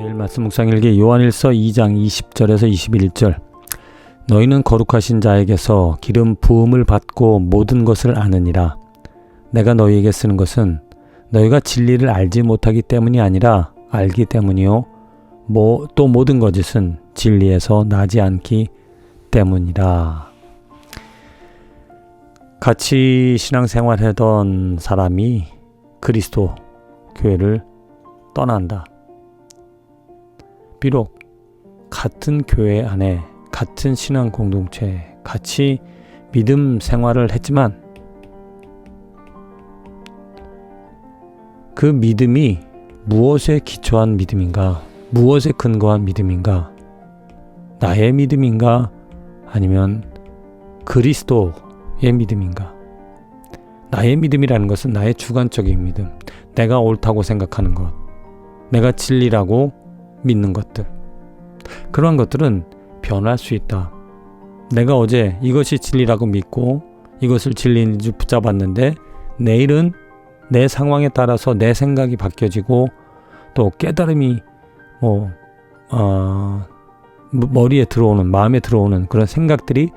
매일 말씀 묵상일기 요한일서 2장 20절에서 21절. 너희는 거룩하신 자에게서 기름 부음을 받고 모든 것을 아느니라. 내가 너희에게 쓰는 것은 너희가 진리를 알지 못하기 때문이 아니라 알기 때문이요. 뭐 또 모든 거짓은 진리에서 나지 않기 때문이라. 같이 신앙생활하던 사람이 그리스도 교회를 떠난다. 비록 같은 교회 안에 같은 신앙 공동체 같이 믿음 생활을 했지만 그 믿음이 무엇에 기초한 믿음인가? 무엇에 근거한 믿음인가? 나의 믿음인가? 아니면 그리스도의 믿음인가? 나의 믿음이라는 것은 나의 주관적인 믿음, 내가 옳다고 생각하는 것, 내가 진리라고 믿는 것들. 그러한 것들은 변할 수 있다. 내가 어제 이것이 진리라고 믿고 이것을 진리인지 붙잡았는데 내일은 내 상황에 따라서 내 생각이 바뀌어지고 또 깨달음이 뭐 어, 머리에 들어오는 마음에 들어오는 그런 생각들이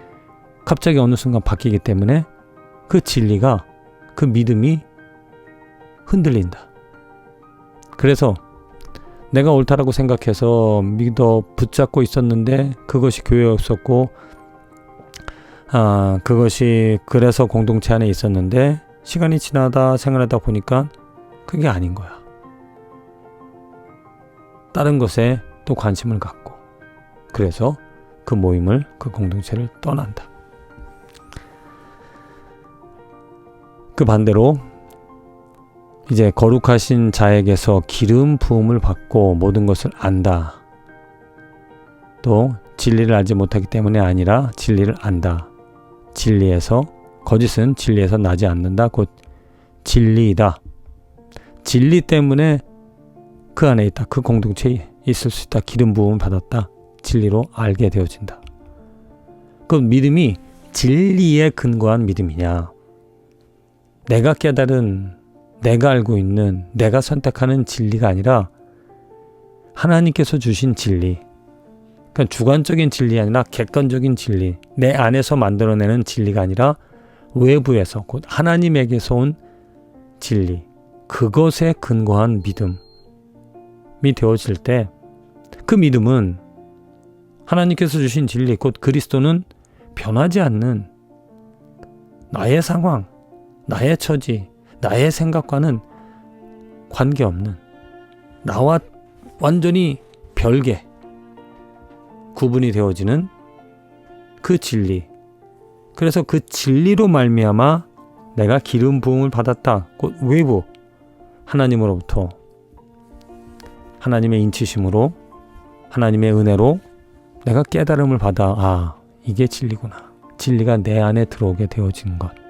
갑자기 어느 순간 바뀌기 때문에 그 진리가 그 믿음이 흔들린다. 그래서 내가 옳다라고 생각해서 믿어 붙잡고 있었는데 그것이 교회였었고 아 그것이 그래서 공동체 안에 있었는데 시간이 지나다 생활하다 보니까 그게 아닌 거야. 다른 것에 또 관심을 갖고 그래서 그 모임을 그 공동체를 떠난다. 그 반대로 이제 거룩하신 자에게서 기름 부음을 받고 모든 것을 안다. 또 진리를 알지 못하기 때문에 아니라 진리를 안다. 진리에서 거짓은 진리에서 나지 않는다. 곧 진리이다. 진리 때문에 그 안에 있다. 그 공동체에 있을 수 있다. 기름 부음을 받았다. 진리로 알게 되어진다. 그 믿음이 진리에 근거한 믿음이냐? 내가 깨달은 내가 알고 있는 내가 선택하는 진리가 아니라 하나님께서 주신 진리. 그러니까 주관적인 진리 아니라 객관적인 진리. 내 안에서 만들어내는 진리가 아니라 외부에서 곧 하나님에게서 온 진리. 그것에 근거한 믿음이 되어질 때 그 믿음은 하나님께서 주신 진리 곧 그리스도는 변하지 않는 나의 상황, 나의 처지, 나의 생각과는 관계없는 나와 완전히 별개 구분이 되어지는 그 진리. 그래서 그 진리로 말미암아 내가 기름 부음을 받았다. 곧 외부 하나님으로부터 하나님의 인치심으로 하나님의 은혜로 내가 깨달음을 받아 아 이게 진리구나. 진리가 내 안에 들어오게 되어진 것.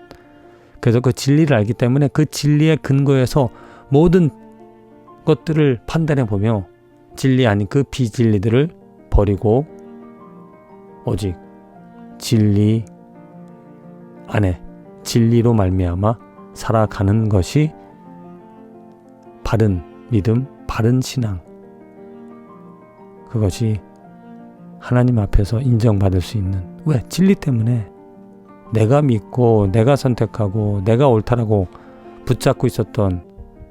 그래서 그 진리를 알기 때문에 그 진리의 근거에서 모든 것들을 판단해 보며 진리 아닌 그 비진리들을 버리고 오직 진리 안에 진리로 말미암아 살아가는 것이 바른 믿음, 바른 신앙. 그것이 하나님 앞에서 인정받을 수 있는 왜 진리 때문에 내가 믿고 내가 선택하고 내가 옳다라고 붙잡고 있었던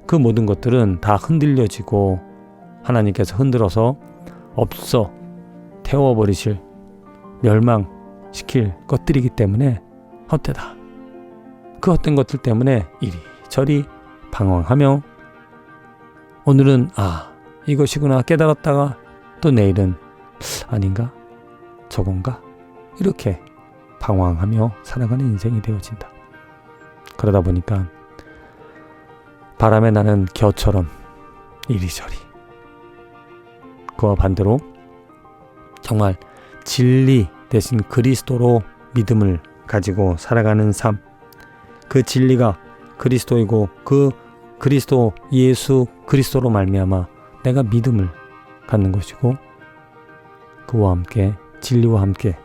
그 모든 것들은 다 흔들려지고 하나님께서 흔들어서 없어 태워버리실 멸망시킬 것들이기 때문에 헛되다. 그 헛된 것들 때문에 이리저리 방황하며 오늘은 아 이것이구나 깨달았다가 또 내일은 아닌가 저건가 이렇게 방황하며 살아가는 인생이 되어진다. 그러다 보니까 바람에 나는 겨처럼 이리저리 그와 반대로 정말 진리 대신 그리스도로 믿음을 가지고 살아가는 삶. 그 진리가 그리스도이고 그 그리스도 예수 그리스도로 말미암아 내가 믿음을 갖는 것이고 그와 함께 진리와 함께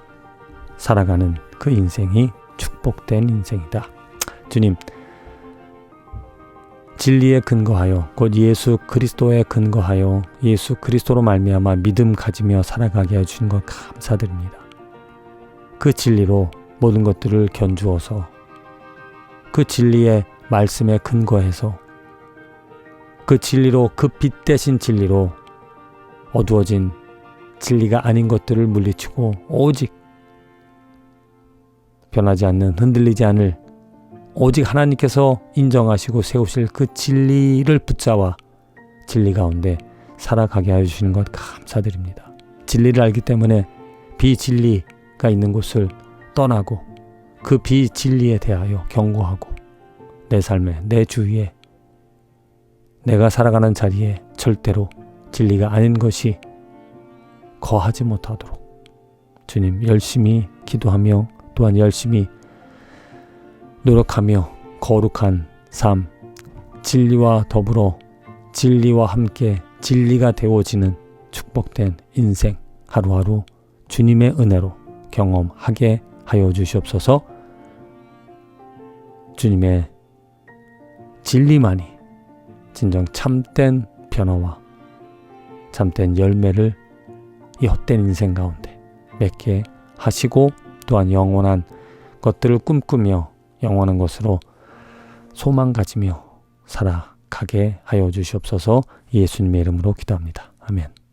살아가는 그 인생이 축복된 인생이다. 주님, 진리에 근거하여 곧 예수 그리스도에 근거하여 예수 그리스도로 말미암아 믿음 가지며 살아가게 해 주신 것 감사드립니다. 그 진리로 모든 것들을 견주어서 그 진리의 말씀에 근거해서 그 진리로 그 빛 대신 진리로 어두워진 진리가 아닌 것들을 물리치고 오직 변하지 않는 흔들리지 않을 오직 하나님께서 인정하시고 세우실 그 진리를 붙잡아 진리 가운데 살아가게 해 주시는 것 감사드립니다. 진리를 알기 때문에 비진리가 있는 곳을 떠나고 그 비진리에 대하여 경고하고 내 삶에 내 주위에 내가 살아가는 자리에 절대로 진리가 아닌 것이 거하지 못하도록 주님 열심히 기도하며 또한 열심히 노력하며 거룩한 삶, 진리와 더불어 진리와 함께 진리가 되어지는 축복된 인생 하루하루 주님의 은혜로 경험하게 하여 주시옵소서. 주님의 진리만이 진정 참된 변화와 참된 열매를 이 헛된 인생 가운데 맺게 하시고 또한 영원한 것들을 꿈꾸며 영원한 것으로 소망 가지며 살아가게 하여 주시옵소서 예수님의 이름으로 기도합니다. 아멘.